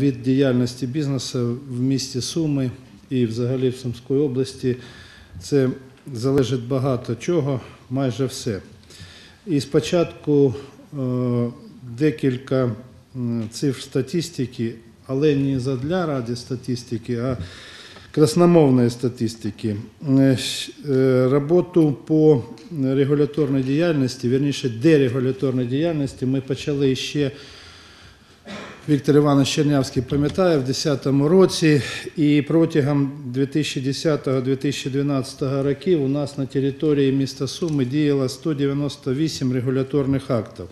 Від діяльності бізнесу в місті Суми і взагалі в Сумській області це залежить багато чого, майже все. І спочатку е, декілька цифр статистики, але не задля ради статистики, а красномовної статистики. Е, е, Роботу по регуляторній діяльності, вірніше дерегуляторній діяльності, ми почали ще Віктор Іванович Чернявський пам'ятає в 2010 році, і протягом 2010-2012 років у нас на території міста Суми діяло 198 регуляторних актів.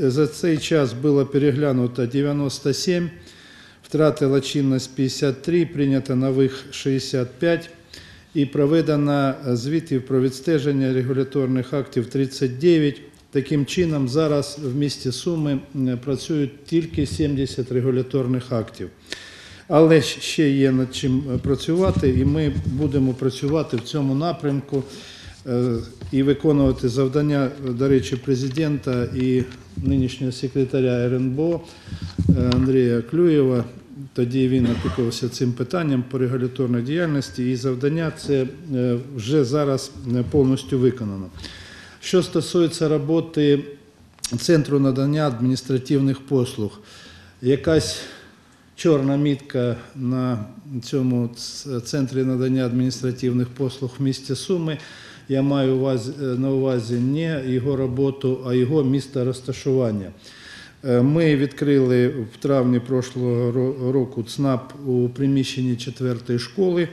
За цей, час було переглянуто 97, втратила чинність 53, прийнято нових 65 і проведено звітів про відстеження регуляторних актів 39. Таким чином, зараз в місті Суми працюють тільки 70 регуляторних актів. Але ще є над чим е, працювати, і ми будемо працювати в цьому напрямку е, і виконувати завдання, е, до речі, президента і нинішнього секретаря РНБО е, Андрія Клюєва. Тоді він опікувався цим питанням по регуляторній діяльності, і завдання це е, вже зараз е, повністю виконано. Що стосується роботи Центру надання адміністративних послуг, якась чорна мітка на цьому центрі надання адміністративних послуг в місті Суми. Я маю е, на увазі не його роботу, а його місце розташування. Е, Ми відкрили в травні прошлого року ЦНАП у приміщенні 4 школи.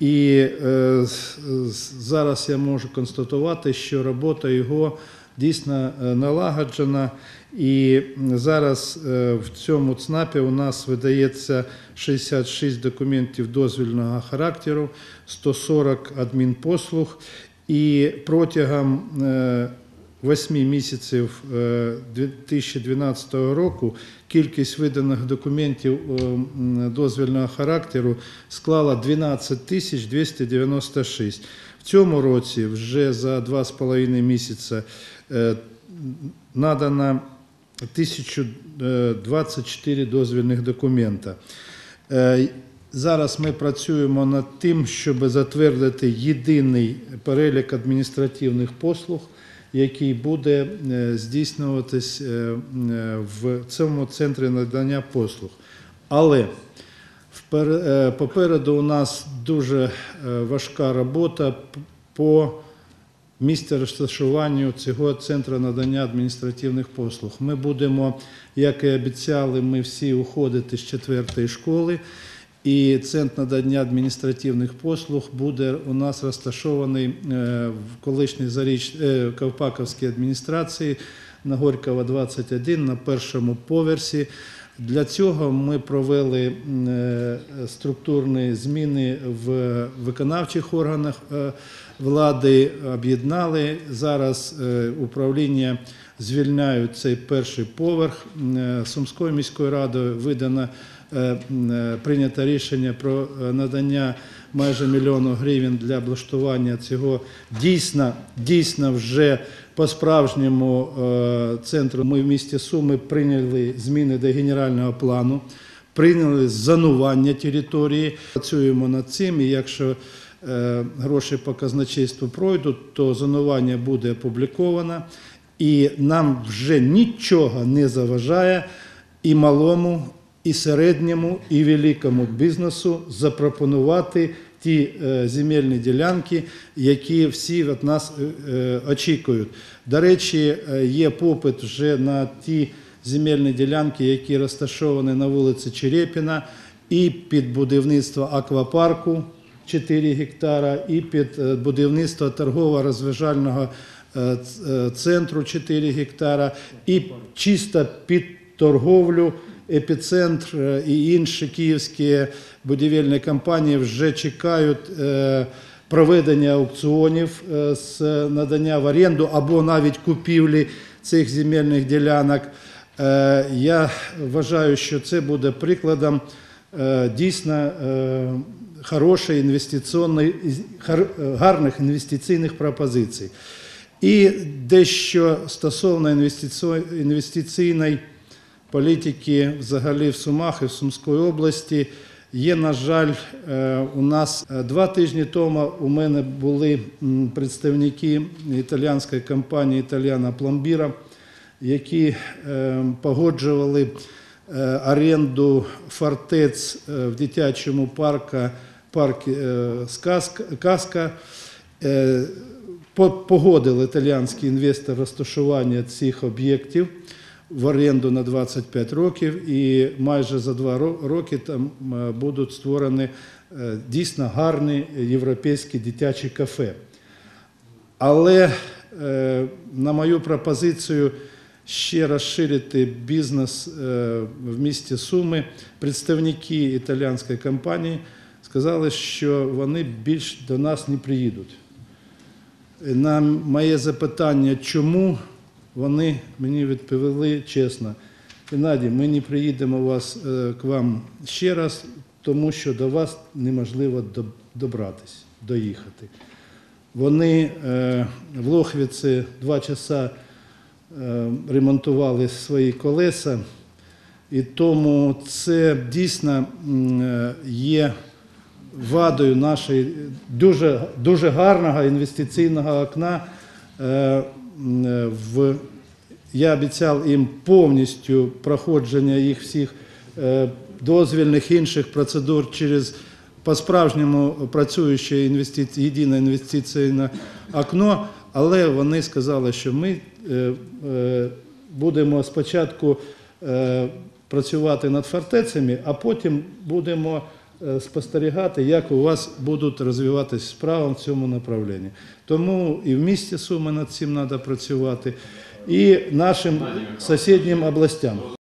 І е, зараз я можу констатувати, що робота його дійсно е, налагоджена. І зараз е, в цьому ЦНАПі у нас видається 66 документів дозвільного характеру, 140 адмінпослуг. І протягом е, восьми місяців е, 2012 року кількість виданих документів е, дозвільного характеру склала 12 тисяч 296. В цьому році вже за два з половиною місяця е, надано 1024 дозвільних документа. Е, Зараз ми працюємо над тим, щоб затвердити єдиний перелік адміністративних послуг, який буде е, здійснюватись е, е, в цьому центрі надання послуг. Але попереду у нас дуже важка робота по місце розташуванню цього центру надання адміністративних послуг. Ми будемо, як і обіцяли, ми всі уходити з четвертої школи. І центр надання адміністративних послуг буде у нас розташований е, в колишній заріч е, Ковпаковській адміністрації на Горького 21 на першому поверсі. Для цього ми провели е, структурні зміни в виконавчих органах влади, об'єднали. Зараз управління звільняють цей перший поверх. Е, Сумською міською радою видано е, е, прийнято рішення про надання майже мільйону гривень для облаштування цього дійсно, дійсно вже по-справжньому е, центру. Ми в місті Суми прийняли зміни до генерального плану, прийняли зонування території. Працюємо над цим. І якщо гроші по казначейству пройдуть, то зонування буде опубліковано. І нам вже нічого не заважає і малому, і середньому, і великому бізнесу запропонувати ті е, земельні ділянки, які всі від нас е, е, очікують. До речі, є попит вже на ті земельні ділянки, які розташовані на вулиці Черепіна, і під будівництво аквапарку 4 гектара, і під будівництво торгово-розважального центру 4 гектара, і чисто під торговлю епіцентр е, і інші київські будівельні компанії вже чекають е, проведення аукціонів е, з надання в оренду або навіть купівлі цих земельних ділянок. Е, Я вважаю, що це буде прикладом е, дійсно е, хорошої гарних інвестиційних пропозицій. І дещо стосовно інвестиційної політики взагалі в Сумах і в Сумській області. Є, на жаль, е, у нас е, два тижні тому у мене були представники італійської компанії Італіана Пломбіра, які е, погоджували оренду фортець в дитячому парку, е, «Казка». По- Погодив італійський інвестор розташування цих об'єктів в оренду на 25 років, і майже за два роки там будуть створені е, дійсно гарні європейські дитячі кафе. Але е, на мою пропозицію ще розширити бізнес е, в місті Суми, представники італійської компанії сказали, що вони більш до нас не приїдуть. На моє запитання, чому вони мені відповіли чесно. Геннадій, ми не приїдемо вас, е, к вам ще раз, тому що до вас неможливо до- добратись, доїхати. Вони е, в Лохвіці два часа е, ремонтували свої колеса, і тому це дійсно є вадою нашої дуже, дуже гарного інвестиційного окна. Е, е, В, я обіцяв їм повністю проходження їх всіх е, дозвільних інших процедур через по-справжньому працююче інвестиці, єдине інвестиційне окно, але вони сказали, що ми будемо спочатку працювати над фортецями, а потім будемо спостерігати, як у вас будуть розвиватися справи в цьому направленні. Тому і в місті Суми над цим треба працювати, і нашим сусіднім областям.